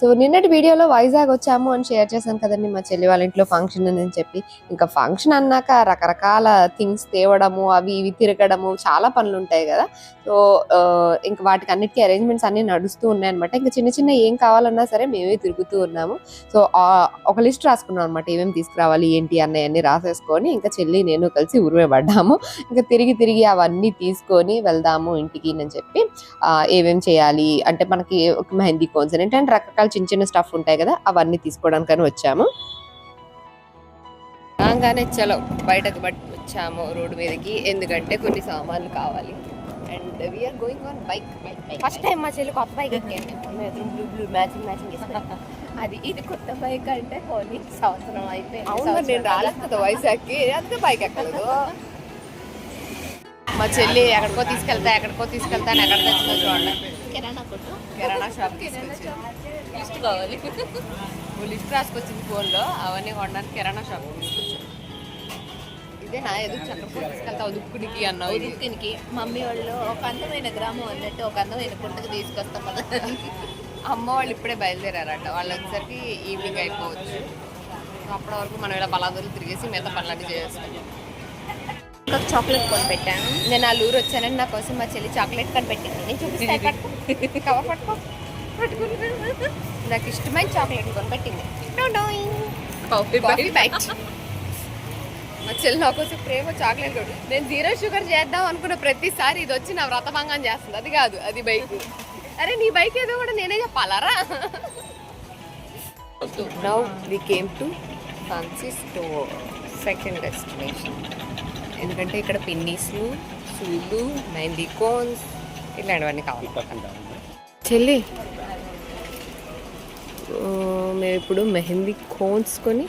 So నిన్నటి వీడియోలో వైజాగ్ వచ్చాము అని షేర్ చేశాను కదండి మా చెల్లి వాళ్ళ ఇంట్లో ఫంక్షన్ అని చెప్పి. ఇంకా ఫంక్షన్ అన్నాక రకరకాల థింగ్స్ తేవడము అవి ఇవి తిరగడము చాలా పనులు ఉంటాయి కదా. సో ఇంకా వాటికి అన్నిటికీ అరేంజ్మెంట్స్ అన్ని నడుస్తూ ఉన్నాయి అనమాట ఇంకా చిన్న చిన్న ఏం కావాలన్నా సరే మేమే తిరుగుతూ ఉన్నాము. సో ఒక లిస్ట్ రాసుకున్నాం అనమాట ఏమేమి తీసుకురావాలి ఏంటి అన్నీ రాసేసుకొని ఇంకా చెల్లి నేను కలిసి ఉరిమే పడ్డాము. ఇంకా తిరిగి తిరిగి అవన్నీ తీసుకొని వెళ్దాము ఇంటికి అని చెప్పి ఏమేమి ఏమేం చేయాలి అంటే మనకి మెహందీ కోన్స్ ఏంటంటే రకరకాల చిన్న చిన్న స్టఫ్ ఉంటాయి కదా అవన్నీ తీసుకోవడానికని వచ్చాము. రాగానే చలో బయటకు బట్ వచ్చాము రోడ్డు మీదకి. ఎందుకంటే కొన్ని సామాన్లు కావాలి. And we are going on bike first time మా చెల్లి కొత్త బైక్ ఎక్కాను బ్లూ బ్లూ మ్యాచింగ్ మ్యాచింగ్ అది ఇది కొత్త బైక్ అంటే పోనీ సంవత్సరం అయిపోయింది. అవును నేను రాలేదు కదా వైజాగ్కి. అందుకే బైక్ ఎక్కలేదు. మా చెల్లి ఎక్కడికో తీసుకెళ్తా ఎక్కడికో తీసుకెళ్తా అని ఎక్కడ తెచ్చిందో చూడండి. కిరాణా కొట్టు. కిరాణా షాప్ తీసుకొచ్చింది. లిస్ట్ కావాలి లిస్ట్ రాసుకొచ్చింది ఫోన్లో. అవన్నీ కొనడానికి కిరాణా షాప్ ఇదే నా ఎదురు చక్రపూర్ తీసుకెళ్తా ఉదుక్కునికి అన్నావు ఇది. ఉదిక్కినికి. మమ్మీ వాళ్ళు ఒక అందమైన గ్రామం అన్నట్టు ఒక అందమైన పుట్టకు తీసుకొస్తాం కదా అమ్మ వాళ్ళు ఇప్పుడే బయలుదేరారట. వాళ్ళు వచ్చేసరికి ఈవినింగ్ అయిపోవచ్చు. అప్పటి వరకు మనం ఇలా బలాదూరు తిరిగేసి మిగతా పనులన్నీ చేసేస్తాం. ఒక చాక్లెట్ కొని పెట్టాను నేను ఆ లూరు వచ్చానని నా కోసం మా చెల్లి చాక్లెట్ కనిపెట్టింది. నేను చూపిస్తాను కవర్ పట్టుకో. నాకు ఇష్టమైన చాక్లెట్ కొనిపెట్టింది. కాఫీ బ్యాగ్ మా చెల్లి నా కోసం ప్రేమ చాక్లెట్ కొడు. నేను జీరో షుగర్ చేద్దాం అనుకున్న ప్రతిసారి ఇది వచ్చి నా వ్రతభంగం చేస్తుంది. అది కాదు అది బైక్. అరే నీ బైక్ ఏదో కూడా నేనే చెప్పాలరా? Now we came to fancy store second destination ఎందుకంటే ఇక్కడ పిన్నీస్లు సూలు మెహందీ కోన్స్ ఇలాంటివన్నీ కావాలి. చెల్లి మేము ఇప్పుడు మెహందీ కోన్స్ కొని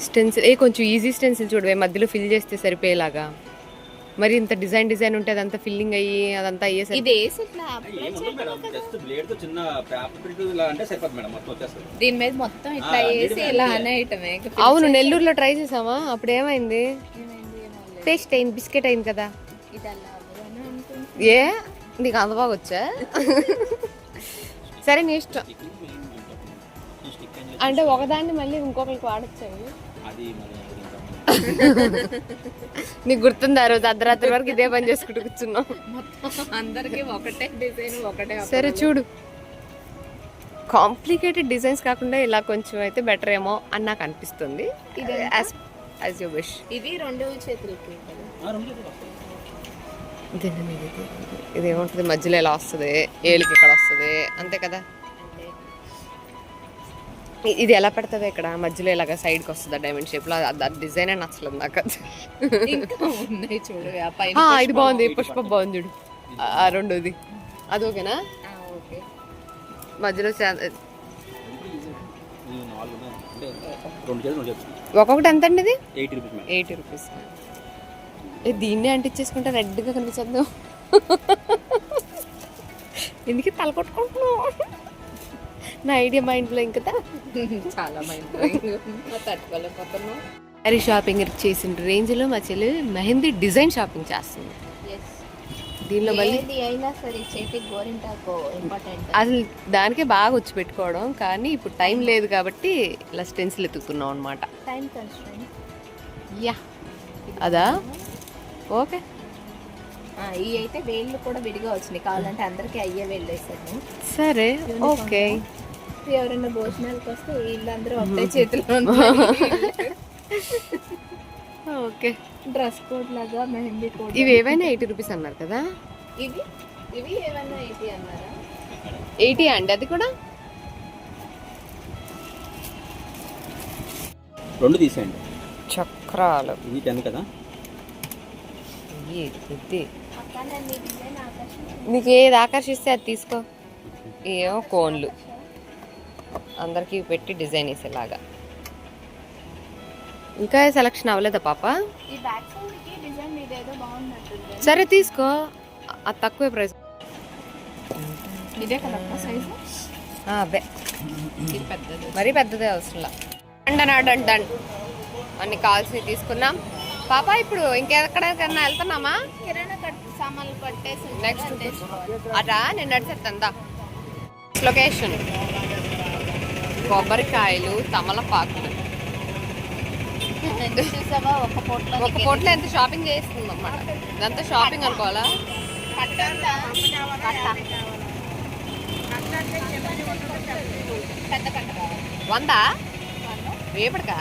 స్టెన్సిల్ ఏ కొంచెం ఈజీ స్టెన్సిల్ చూడవే మధ్యలో ఫిల్ చేస్తే సరిపోయేలాగా. మరి ఇంత డిజైన్ డిజైన్ ఉంటే అదంతా ఫిల్లింగ్ అయ్యి అదంతా అయ్యేసరికి ఇది వేసి ఇట్లా apply ఏం ఉండదు మేడం జస్ట్ బ్లేడ్తో చిన్న పేపర్ ప్రింట్ ఇలా అంటే సరిపోతుంది మేడం మొత్తం వచ్చేస్తుంది. దీని మీద మొత్తం ఇట్లా ఆ, వేసి ఇలా. అనేయటమే ఇక అవును నెల్లూరులో ట్రై చేసామా? అప్పుడు ఏమైంది. టేస్ట్ అయింది బిస్కెట్ అయింది కదా. ఇది అలా. ఏ నీకు అంత బాగా వచ్చా సరే నీ ఇష్టం. అంటే ఒకదాన్ని మళ్ళీ ఇంకొకరికి వాడచ్చండి. అది నీకు గుర్తుంది ఆ రోజు అర్ధరాత్రి వరకు ఇదే పని చేసుకుంటూ కూర్చున్నాం అందరికి ఒకటే డిజైన్ ఒకటే సరే చూడు. కాంప్లికేటెడ్ డిజైన్స్ కాకుండా ఇలా కొంచెం అయితే బెటర్ ఏమో అని నాకు అనిపిస్తుంది. యాజ్ యాజ్ యూ విష్ ఇది రెండు చేతులకి కదా ఆ, రెండు చేతులు వస్తాయి. ఇదేనా ఇది? ఇది ఏముంటుంది మధ్యలో ఇలా వస్తుంది? ఏలికి ఇక్కడ వస్తుంది? అంతే కదా? ఇది ఎలా పెడుతుంది ఇక్కడ? మధ్యలో ఇలాగ సైడ్కి వస్తుంది డైమండ్ షేప్లో అది డిజైన్ నచ్చలేదు నాకు. ఆ పైన ఆ, ఇది బాగుంది పుష్ప బాగుంది చూడు. ఆ, రెండోది. అది ఓకేనా? ఆ, ఓకే. మధ్యలో ఒక్కొక్కటి ఎంత అండి ఇది? ఎయిటీ రూపీస్ దీన్నే అంటించేసుకుంటే రెడ్గా కనిపించద్దు ఎందుకు తల కొట్టుకుంటున్నావు? నా ఐడియా మైండ్లో ఇంకా చాలా మైండ్ తట్టుకోలేకపోతున్నాం సారీ షాపింగ్ చేసిన రేంజ్లో మా చెల్లి మెహందీ డిజైన్ షాపింగ్ చేస్తుంది. దీనిలో మళ్ళీ అయినా సరే చేతికి గోరింటాకు ఇంపార్టెంట్. అసలు దానికే బాగా వచ్చి పెట్టుకోవడం కానీ ఇప్పుడు టైం లేదు కాబట్టి ఇలా స్టెన్సిల్ ఎత్తుకుతున్నాం అనమాట టైం యా. అదా? ఓకే. ఈ అయితే వేళ్ళు కూడా విడిగా వచ్చినాయి. కావాలంటే అందరికీ అయ్యే వేళ్ళు వేసాను సరే. ఓకే. ఎవరైనా భోజనాలకు వస్తే వీళ్ళందరూ ఒకటే చేతిలో ఓకే. డ్రెస్ కోడ్ లాగా మెహందీ కోడ్ ఇవి ఏవైనా ఎయిటీ రూపీస్ అన్నారు కదా? ఇవి? ఇవి ఏమన్నా ఏంటి అన్నారా? ఎయిటీ అండి అది కూడా? రెండు తీసేయండి. చక్రాలు. ఇది టెన్ కదా? ఇది? నీకు ఏది ఆకర్షిస్తే అది తీసుకో. ఏమో కోన్లు. అందరికీ పెట్టి డిజైన్ వేసేలాగా ఇంకా సెలక్షన్ అవ్వలేదా పాప? సరే తీసుకో. అది తక్కువే ప్రైస్ ఇదే కదా సైజు అదే. ఇది పెద్దది. మరీ పెద్దదే అవసరంలా. డండన్ డండన్ అన్ని కావాల్సినవి తీసుకున్నాం. పాప ఇప్పుడు ఇంకెక్కడికన్నా వెళ్తున్నామా? కిరాణా సామాన్లు పట్టేసి నెక్స్ట్ అటా నేను నడిచేస్తా లొకేషన్ కొబ్బరికాయలు తమలపాకులు. చూసావా? ఒక పొట్లో ఒక పూటలో ఎంత షాపింగ్ చేస్తుంది అన్నమాట ఇదంతా షాపింగ్ అనుకోవాలా? కట్ట కట్ట పెద్ద కట్ట కావాలి. వందా? రేపటికా?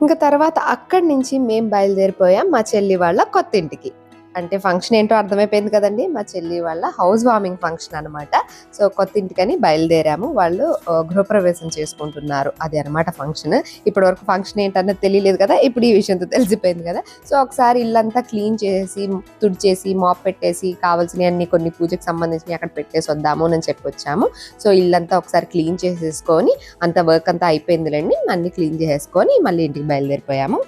ఇంకా తర్వాత అక్కడి నుంచి మేము బయలుదేరిపోయాం మా చెల్లి వాళ్ళ కొత్త ఇంటికి అంటే ఫంక్షన్ ఏంటో అర్థమైపోయింది కదండి. మా చెల్లి వాళ్ళ హౌస్ వార్మింగ్ ఫంక్షన్ అన్నమాట. సో కొత్త ఇంటికని బయలుదేరాము. వాళ్ళు గృహప్రవేశం చేసుకుంటున్నారు. అది అన్నమాట ఫంక్షన్ ఇప్పటి వరకు ఫంక్షన్ ఏంటన్నది తెలియలేదు కదా. ఇప్పుడు ఈ విషయంతో తెలిసిపోయింది కదా. సో ఒకసారి ఇల్లంతా క్లీన్ చేసి తుడిచేసి మాప్ పెట్టేసి కావాల్సినవి అన్ని కొన్ని పూజకి సంబంధించినవి అక్కడ పెట్టేసి వద్దాము అని చెప్పి వచ్చాము. సో ఇల్లంతా ఒకసారి క్లీన్ చేసేసుకొని అంత వర్క్ అంతా అయిపోయిందిలేండి. అన్ని క్లీన్ చేసేసుకొని మళ్ళీ ఇంటికి బయలుదేరిపోయాము.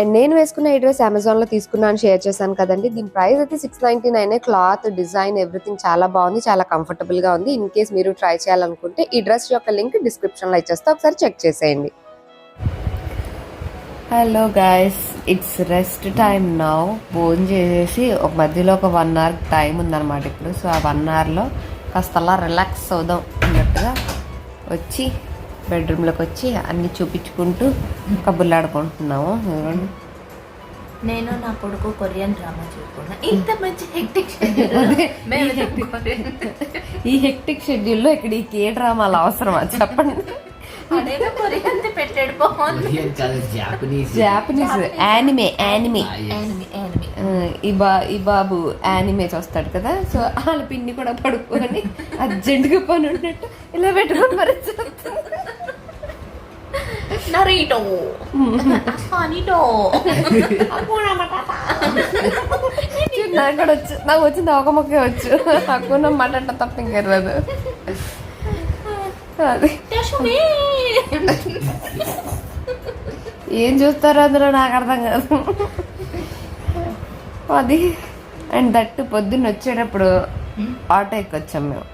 అండ్ నేను వేసుకున్న ఈ డ్రెస్ అమెజాన్లో తీసుకున్నాను షేర్ చేశాను కదండి. దీని ప్రైస్ అయితే six ninety nine cloth design everything చాలా బాగుంది చాలా కంఫర్టబుల్గా ఉంది. ఇన్ కేస్ మీరు ట్రై చేయాలనుకుంటే ఈ డ్రెస్ యొక్క లింక్ డిస్క్రిప్షన్లో ఇచ్చేస్తే. ఒకసారి చెక్ చేసేయండి. Hello guys it's rest time now phone చేసేసి ఒక మధ్యలో ఒక వన్ అవర్ టైం ఉందన్నమాట ఇప్పుడు. సో ఆ వన్ అవర్లో కాస్త అలా రిలాక్స్ అవుదాం అన్నట్టుగా వచ్చి బెడ్రూమ్లోకి వచ్చి అన్ని చూపించుకుంటూ కబుర్లాడుకుంటున్నాము. నేను నా కొడుకు కొరియన్ డ్రామా చూసుకున్నా ఇంత మంచి హెక్టిక్ కొరియన్ ఈ హెక్టిక్ షెడ్యూల్లో ఇక్కడ ఈ కే డ్రామాలు అవసరమా? చెప్పండి. అదేదో కొరియన్ పెట్టాడు బాగుంది. Japanese Japanese anime anime anime anime ఆ, ఈ బా ఈ బాబు యానిమే చూస్తాడు కదా సో వాళ్ళ పిన్ని కూడా పడుకొని అర్జెంటుగా పని ఉన్నట్టు ఇలా పెట్టుకొని మరి. నరీటో నాకు కూడా వచ్చు నాకు వచ్చింది ఒక మొక్కే వచ్చు. అక్కున్న మాట తప్ప ఇంకెరదు అది. ఏం చూస్తారో అందులో నాకు అర్థం కాదు అది అండ్ దట్టు పొద్దున్న వచ్చేటప్పుడు ఆటో ఎక్కొచ్చాం మేము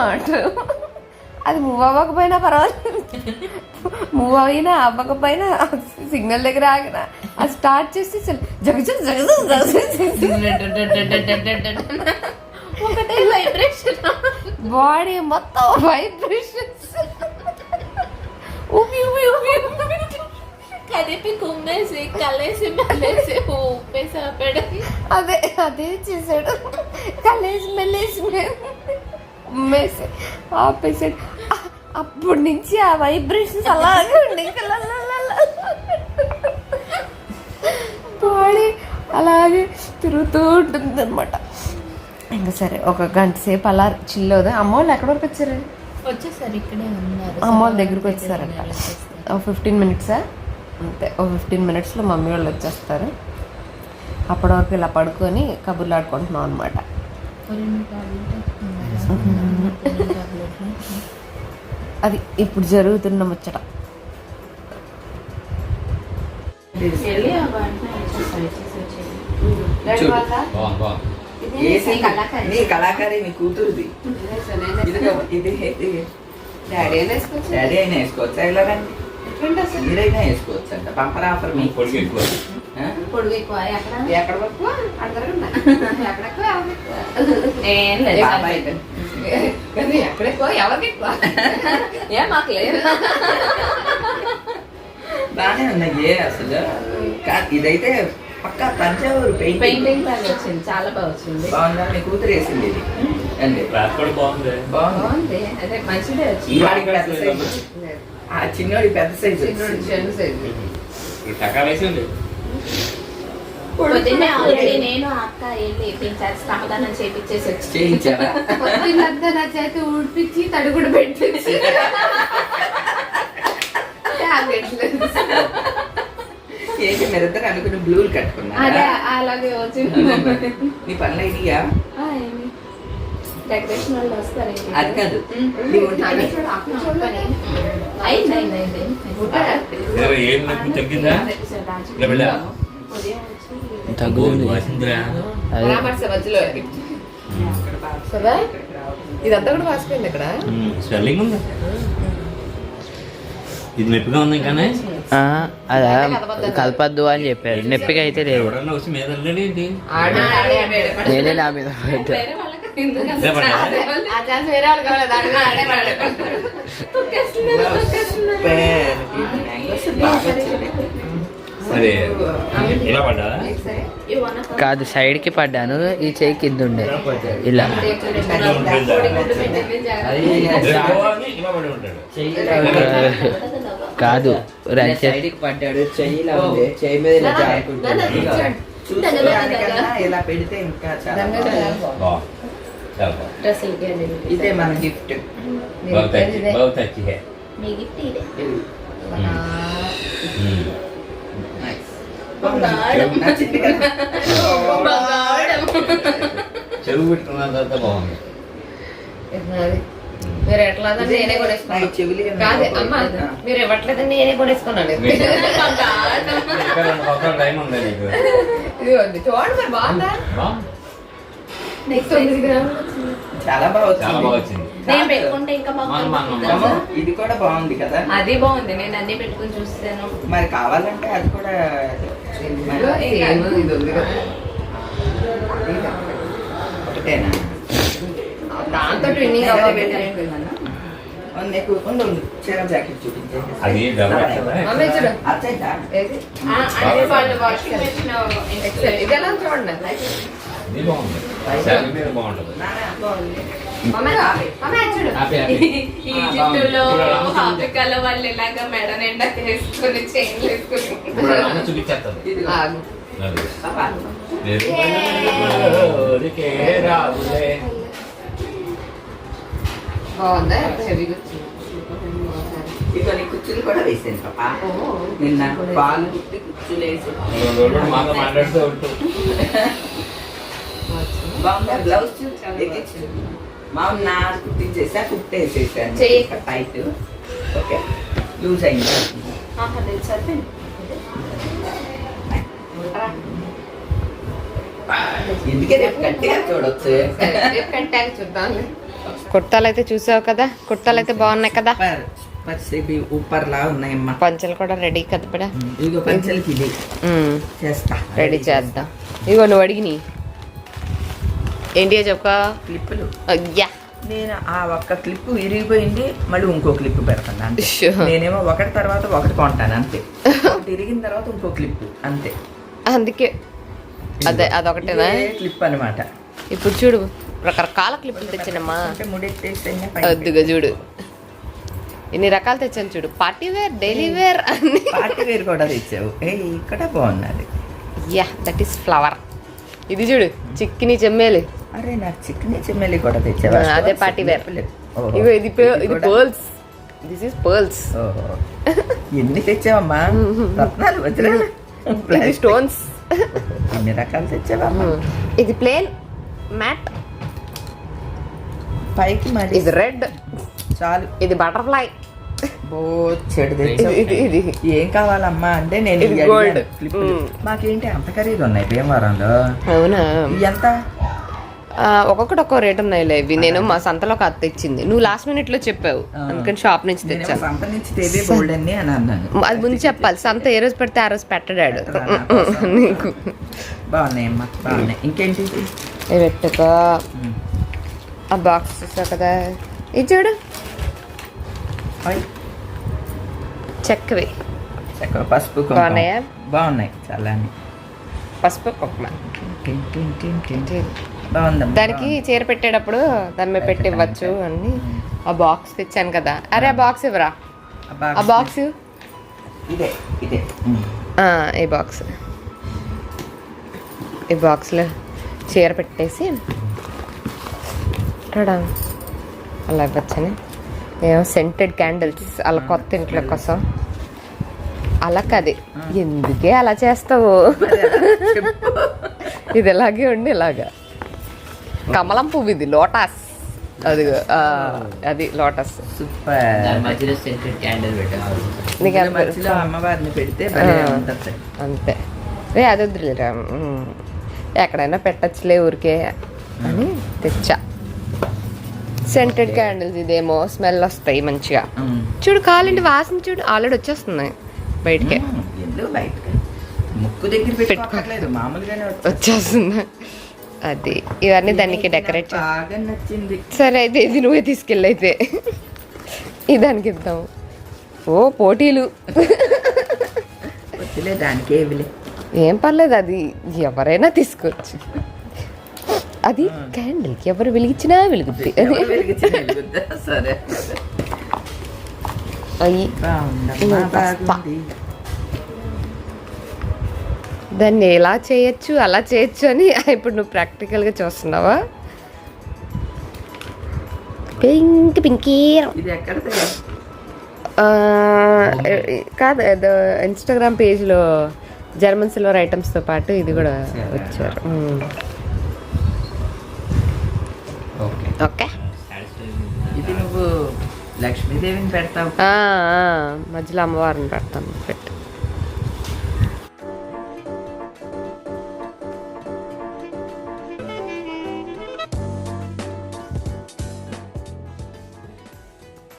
ఆటో అది మూవ్ అవ్వకపోయినా పర్వాలేదు మూవ్ అయినా అవ్వకపోయినా సిగ్నల్ దగ్గర ఆగిన అది స్టార్ట్ చేసి జగజ జగజ ఒకటే వైబ్రేషన్ బాడీ మొత్తం వైబ్రేషన్స్ ఊపి ఊపి ఊపి ఊపి. కదిపి కుమ్మేసి కలేసి మళ్ళేసి ఉప్పేసి ఆపాడు అదే అదే చేశాడు కలేసి మెల్లేసి ఉమ్మేసి ఆపేసాడు అప్పటి నుంచి ఆ వైబ్రేషన్స్ అలాగే ఉండే బాడీ అలాగే తిరుగుతూ ఉంటుంది అనమాట ఇంకా సరే ఒక గంట సేపు అలా చిల్లవుదా అమ్మ వాళ్ళు ఎక్కడి వరకు వచ్చారు వచ్చేసారు ఇక్కడే ఉన్నారు. అమ్మ వాళ్ళ దగ్గరికి వచ్చారంట ఫిఫ్టీన్ మినిట్సా? అంతే ఓ ఫిఫ్టీన్ మినిట్స్లో మమ్మీ వాళ్ళు వచ్చేస్తారు. అప్పటి వరకు ఇలా పడుకొని కబుర్లు ఆడుకుంటున్నాం అనమాట అది ఇప్పుడు జరుగుతున్న ముచ్చట. బాగుంది బాగుంది. ఏసీ నీ కళాకారి? మీ కూతురుది. ఇది ఇది డాడీ అయినా వేసుకోవచ్చు. డాడీ అయినా వేసుకోవచ్చు? ఇలా రండి? మీరైనా వేసుకోవచ్చు అంట పంపర్ ఆఫర్ మీ పొడిగి ఎక్కువ? పొడుగు ఎక్కువ. ఎక్కడ? ఎక్కడ వరకు? ఎక్కడెక్కువ ఎవరికి ఎక్కువ? ఏం మాకు లేదు. బాగానే ఉన్నాయి అసలు. ఇదైతే పక్కా తంజావూరు పెయింటింగ్. పెయింటింగ్ బాగా వచ్చింది చాలా బాగా వచ్చింది. బాగుందా? మీ కూతురు వేసింది ఇది. అండి. క్లాస్ కూడా బాగుంది. బాగుంది. అదే మంచిదే వచ్చింది. పెద్ద సైజు. ఆ చిన్నోడి పెద్ద సైజు. ఇప్పుడు టకా వేసి ఉంది పొద్దున్నే ఆల్రెడీ నేను అక్క వెళ్ళి పింఛారు సమాధానం చేపించేసి వచ్చి. చేయించారా? పొద్దున్నంతా నా చేతి ఊడిపించి తడుగుడు పెట్టించి ఏంటి మీరిద్దరు అనుకుని బ్లూలు కట్టుకున్నారా? అలాగే వచ్చింది నీ పనులు ఐడియా డెకరేషన్ వాళ్ళు వస్తారు అది కాదు. ఏం నొప్పి తగ్గిందా? ఇదంతా కూడా వాసిపోయింది ఇక్కడ? స్వెల్లింగ్ ఉంది. ఇది నొప్పిగా ఉంది అదా కలపద్దు అని చెప్పారు. నొప్పిగా అయితే లేదు. ఎవడన్నా వచ్చి మీద నేనే నా మీద కాదు సైడ్కి పడ్డాను. ఈ చెయ్యి కింద ఉండే. ఇలా. కాదు. పడ్డాడు. చెయ్యి చెయ్యి మీద ఇలా ఇంకా ఇదే మన గిఫ్ట్. చెరువు పెట్టుకున్న తర్వాత బాగుంది. మీరు ఎట్లాదని నేనే కొనేసుకున్నాను కాదు అమ్మ. మీరు ఇవ్వట్లేదని నేనే కొనేసుకున్నాను. ఇదిగోండి చూడండి మరి బాగుందా? నెక్స్ట్ చాలా బాగా వచ్చింది. ఇది కూడా బాగుంది కదా? అది బాగుంది. నేను అన్ని పెట్టుకుని చూస్తాను. మరి కావాలంటే అది కూడా మరి సేమ్ ఇది ఉంది కదా. ఒకటేనా? దాంతో ట్విన్నింగ్ చూపించే. అది చూడండి? ఇది బాగుంది. శారీ మీద బాగుంటుంది. వాళ్ళు ఇలాగ మెడ నిండా చైన్లు వేసుకుని బాగుందా? హెవీగా వచ్చింది ఇక నీ కుర్చీలు కూడా వేసాను పాప. నిన్న పాలు కుట్టి కుర్చీలు వేసి బాగుందా? బ్లౌజ్ ఎక్కించు. మామూలు నా కుట్టించేసా కుట్టేసేసాను చెయ్యి. టైట్. ఓకే. లూజ్ అయింది. సరిపోయింది. ఎందుకే రేపు గట్టిగా చూడొచ్చు. కుర్తాలు అయితే చూసావు కదా? కుర్తాలు అయితే బాగున్నాయి కదా? పంచలు కూడా రెడీ కదా బిడ చేస్తా. రెడీ చేద్దాం. ఇగో నువ్వు అడిగిని. ఏంటి చెప్పక క్లిప్పులు. అయ్యా నేను ఆ ఒక్క క్లిప్ విరిగిపోయింది మళ్ళీ ఇంకో క్లిప్ పెడతాను అంతే. నేనేమో ఒకటి తర్వాత ఒకటి కొంటాను అంతే. ఇరిగిన తర్వాత ఇంకో క్లిప్ అంతే. అందుకే. అదే అదొకటేనా? క్లిప్ అన్నమాట. ఇప్పుడు చూడు. రకరకాల క్లిప్పులు తెచ్చానమ్మా. వద్దుగా చూడు. ఇన్ని రకాలు తెచ్చాను చూడు. పార్టీ వేర్ డైలీ వేర్ అన్ని. పార్టీ వేర్ కూడా తెచ్చావు. ఇక్కడ బాగున్నది. Yeah that is flower. ఇది చూడు చిక్కిని చెమ్మేలి. అరే నాకు చికెన్ చెమ్మెల్లి కూడా తెచ్చావా? అదే wear. ఓహో. ఇగో ఇది ఇది పర్ల్స్ దిస్ ఇస్ పర్ల్స్. ఎన్ని తెచ్చావమ్మా? రత్నాలు వజ్రాలు. స్టోన్స్ ఎన్ని రకాలు తెచ్చావమ్మా ఇది ప్లేన్ మ్యాట్ పైకి మరి ఇది రెడ్. చాలు. ఇది బటర్ఫ్లై. చెడు ఇది ఏం కావాలమ్మా? అంటే నేను. మాకేంటి? అంత ఖరీదు ఉన్నాయి భీమవరంలో. అవునా? ఎంత? ఒక్కొక్కటి ఒక్కో రేట్ ఉన్నాయిలే ఇవి. నేను మా సంతలో ఒక అత్త ఇచ్చింది నువ్వు లాస్ట్ మినిట్లో చెప్పావు. అందుకని షాప్ నుంచి నేను తెచ్చాను. సంత నుంచి తేవే గోల్డ్ అని అని అన్నాను. అది ముందు చెప్పాలి. సంత ఏ రోజు పెడితే ఆ రోజు పెట్టడాడు? నీకు. బాగున్నాయమ్మా బాగున్నాయి. ఇంకేంటి? పెట్టుకో. ఆ బాక్స్ చూసావు కదా? ఇది చూడు. చెక్కవి. పసుపు. బాగున్నాయా? బాగున్నాయి చాలా పసుపు కుక్కమ దానికి చీర పెట్టేటప్పుడు దాని మీద పెట్టి. ఇవ్వచ్చు అని ఆ బాక్స్ తెచ్చాను కదా. అరే ఆ బాక్స్ ఇవ్వరా? ఆ బాక్స్. ఇదే ఇదే. ఈ బాక్స్ ఈ బాక్స్లో చీర పెట్టేసి ఇక్కడ అలా ఇవ్వచ్చని. ఏమో సెంటెడ్ క్యాండిల్స్ అలా కొత్త ఇంట్లో కోసం. అలా కది. ఎందుకే అలా చేస్తావు? ఇది ఇలాగే ఉండి ఇలాగా. కమలం పువ్వు ఇది లోటస్. అది అది లోటస్. అంతే. రే అది వద్దులేరా మ్మ్. ఎక్కడైనా పెట్టచ్చులే ఊరికే అని తెచ్చా. సెంటెడ్ క్యాండిల్స్ ఇదేమో స్మెల్ వస్తాయి మంచిగా. ఉమ్. చూడు కాలండి వాసన చూడు ఆల్రెడీ వచ్చేస్తున్నాయి బయటికి. ఉమ్, ఎందుకు బయటకి? ముక్కు దగ్గర పెట్టుకోవట్లేదు మామూలుగానే వచ్చి- వచ్చేస్తుంది అది ఇవన్నీ దానికి డెకరేట్ నచ్చింది? సరే అయితే ఇది నువ్వే తీసుకెళ్ళైతే. ఇది దానికి ఇద్దాం. ఓ పోటీలు. దానికి ఏం పర్లేదు అది ఎవరైనా తీసుకోవచ్చు అది క్యాండిల్కి ఎవరు వెలిగించినా వెలుగుద్ది. ఎవరు వెలిగించిన వెలుగుద్దా? సరే. అయ్యి దాన్ని ఎలా చేయొచ్చు అలా చేయొచ్చు అని ఇప్పుడు నువ్వు ప్రాక్టికల్గా చూస్తున్నావా? Pink pinky. కాదు ఇన్స్టాగ్రామ్ పేజ్లో జర్మన్ సిల్వర్ ఐటమ్స్తో పాటు ఇది కూడా వచ్చారు. ఓకే. ఇది నువ్వు లక్ష్మీదేవిని పెడతావు. మధ్యలో అమ్మవారిని పెడతాను. పెట్టు.